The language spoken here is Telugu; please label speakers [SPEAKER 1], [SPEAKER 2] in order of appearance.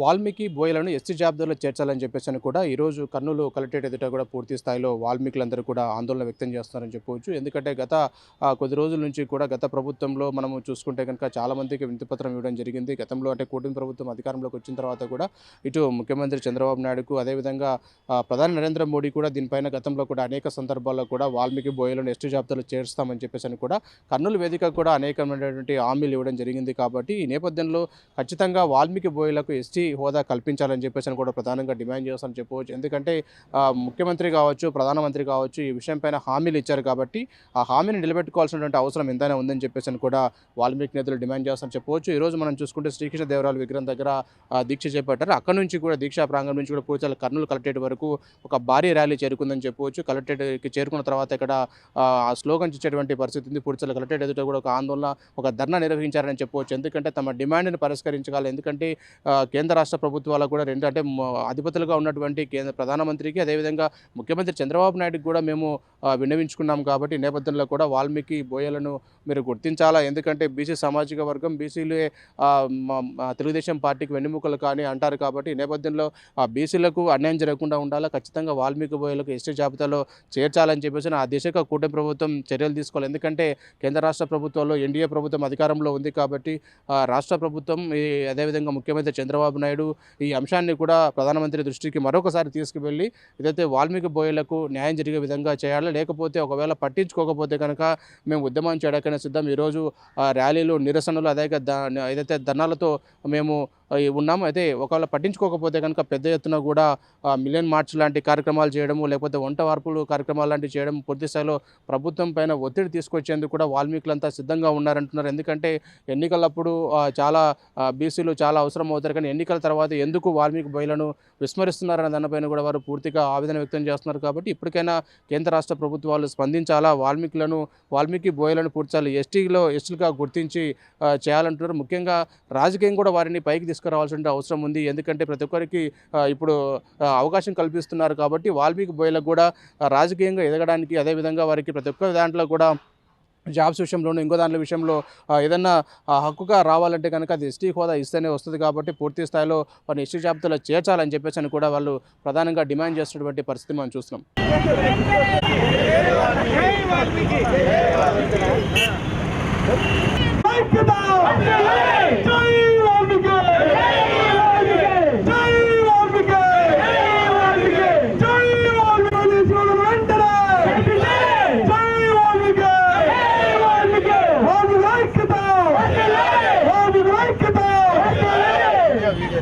[SPEAKER 1] వాల్మీకి బోయలను ఎస్టీ జాబితాలో చేర్చాలని చెప్పేసి అని కూడా ఈరోజు కర్నూలు కలెక్టరేట్ ఎదుట కూడా పూర్తి స్థాయిలో వాల్మీకులందరూ కూడా ఆందోళన వ్యక్తం చేస్తున్నారని చెప్పవచ్చు. ఎందుకంటే గత కొద్ది రోజుల నుంచి కూడా గత ప్రభుత్వంలో మనము చూసుకుంటే కనుక చాలామందికి వినతిపత్రం ఇవ్వడం జరిగింది. గతంలో అంటే కూటమి ప్రభుత్వం అధికారంలోకి వచ్చిన తర్వాత కూడా ఇటు ముఖ్యమంత్రి చంద్రబాబు నాయుడుకు అదేవిధంగా ప్రధాని నరేంద్ర మోడీ కూడా దీనిపైన గతంలో కూడా అనేక సందర్భాల్లో కూడా వాల్మీకి బోయలను ఎస్టీ జాబితాలో చేరుస్తామని చెప్పేసి అని కూడా కర్నూలు వేదిక కూడా అనేకమైనటువంటి హామీలు ఇవ్వడం జరిగింది కాబట్టి ఈ నేపథ్యంలో ఖచ్చితంగా వాల్మీకి బోయలకు ఎస్టీ హోదా కల్పించాలని చెప్పేసి అని కూడా ప్రధానంగా డిమాండ్ చేస్తామని చెప్పవచ్చు. ఎందుకంటే ముఖ్యమంత్రి కావచ్చు ప్రధానమంత్రి కావచ్చు ఈ విషయంపైన హామీలు ఇచ్చారు కాబట్టి ఆ హామీని నిలబెట్టుకోవాల్సినటువంటి అవసరం ఎంతైనా ఉందని చెప్పేసి కూడా వాల్మీకి నేతలు డిమాండ్ చేస్తామని చెప్పవచ్చు. ఈరోజు మనం చూసుకుంటే శ్రీకృష్ణ దేవరాలు విగ్రహం దగ్గర దీక్ష చేపట్టారు. అక్కడ నుంచి కూడా దీక్షా ప్రాంగణం నుంచి కూడా పూర్తి కర్నూలు కలెక్టరేట్ వరకు ఒక భారీ ర్యాలీ చేరుకుందని చెప్పవచ్చు. కలెక్టరేట్కి చేరుకున్న తర్వాత ఇక్కడ ఆ స్లోగన్స్ ఇచ్చేటువంటి పరిస్థితి ఉంది. పూర్తిల కలెక్టరేట్ ఎదుట కూడా ఒక ఆందోళన ఒక ధర్నా నిర్వహించారని చెప్పవచ్చు. ఎందుకంటే తమ డిమాండ్ని పరిష్కరించగలరు. ఎందుకంటే కేంద్ర రాష్ట్ర ప్రభుత్వాలకు కూడా రెండు అంటే అధిపతులుగా ఉన్నటువంటి కేంద్ర ప్రధానమంత్రికి అదేవిధంగా ముఖ్యమంత్రి చంద్రబాబు నాయుడుకి కూడా మేము విన్నవించుకున్నాం కాబట్టి నేపథ్యంలో కూడా వాల్మీకి బోయలను మీరు గుర్తించాలా? ఎందుకంటే బీసీ సామాజిక వర్గం బీసీలే తెలుగుదేశం పార్టీకి వెన్నెముకలు కానీ అంటారు కాబట్టి నేపథ్యంలో ఆ బీసీలకు అన్యాయం జరగకుండా ఉండాలా? ఖచ్చితంగా వాల్మీకి బోయలకు ఎస్టీ జాబితాలో చేర్చాలని చెప్పేసి ఆ దిశగా కూటమి ప్రభుత్వం చర్యలు తీసుకోవాలి. ఎందుకంటే కేంద్ర రాష్ట్ర ప్రభుత్వాల్లో ఎన్డీఏ ప్రభుత్వం అధికారంలో ఉంది కాబట్టి రాష్ట్ర ప్రభుత్వం ఈ అదేవిధంగా ముఖ్యమంత్రి చంద్రబాబు నాయుడు ఈ అంశాన్ని కూడా ప్రధానమంత్రి దృష్టికి మరొకసారి తీసుకువెళ్ళి ఏదైతే వాల్మీకి బోయలకు న్యాయం జరిగే విధంగా చేయాలి లేకపోతే ఒకవేళ పట్టించుకోకపోతే కనుక మేము ఉద్యమం చేయడానికైనా సిద్ధం. ఈరోజు ఆ, ర్యాలీలు నిరసనలు అదే ఏదైతే ధర్నాలతో మేము ఉన్నాము. అయితే ఒకవేళ పట్టించుకోకపోతే కనుక పెద్ద ఎత్తున కూడా మిలియన్ మార్చ్ లాంటి కార్యక్రమాలు చేయడము లేకపోతే వంట వార్పులు కార్యక్రమాలు లాంటివి చేయడం పూర్తి స్థాయిలో ప్రభుత్వం పైన ఒత్తిడి తీసుకొచ్చేందుకు కూడా వాల్మీకులంతా సిద్ధంగా ఉన్నారంటున్నారు. ఎందుకంటే ఎన్నికలప్పుడు చాలా బీసీలు చాలా అవసరం అవుతారు. కానీ ఎన్నికల తర్వాత ఎందుకు వాల్మీకి బయలను విస్మరిస్తున్నారన్న దానిపైన కూడా వారు పూర్తిగా ఆవేదన వ్యక్తం చేస్తున్నారు కాబట్టి ఇప్పటికైనా కేంద్ర రాష్ట్ర ప్రభుత్వాలు స్పందించాలా? వాల్మీకులను వాల్మీకి బోయలను పూడ్చాలి. ఎస్టీలో ఎస్టీలుగా గుర్తించి చేయాలంటున్నారు. ముఖ్యంగా రాజకీయం కూడా వారిని పైకి తీసుకురావాల్సిన అవసరం ఉంది. ఎందుకంటే ప్రతి ఒక్కరికి ఇప్పుడు అవకాశం కల్పిస్తున్నారు కాబట్టి వాల్మీకి బోయలకు కూడా రాజకీయంగా ఎదగడానికి అదేవిధంగా వారికి ప్రతి ఒక్క దాంట్లో కూడా జాబ్స్ విషయంలోనూ ఇంకో దాంట్లో విషయంలో ఏదన్నా హక్కుగా రావాలంటే కనుక అది ఎస్టీ హోదా ఇస్తేనే వస్తుంది కాబట్టి పూర్తి స్థాయిలో వారిని ఎస్టీ జాబితాలో చేర్చాలని చెప్పేసి అని కూడా వాళ్ళు ప్రధానంగా డిమాండ్ చేస్తున్నటువంటి పరిస్థితి మనం చూస్తున్నాం.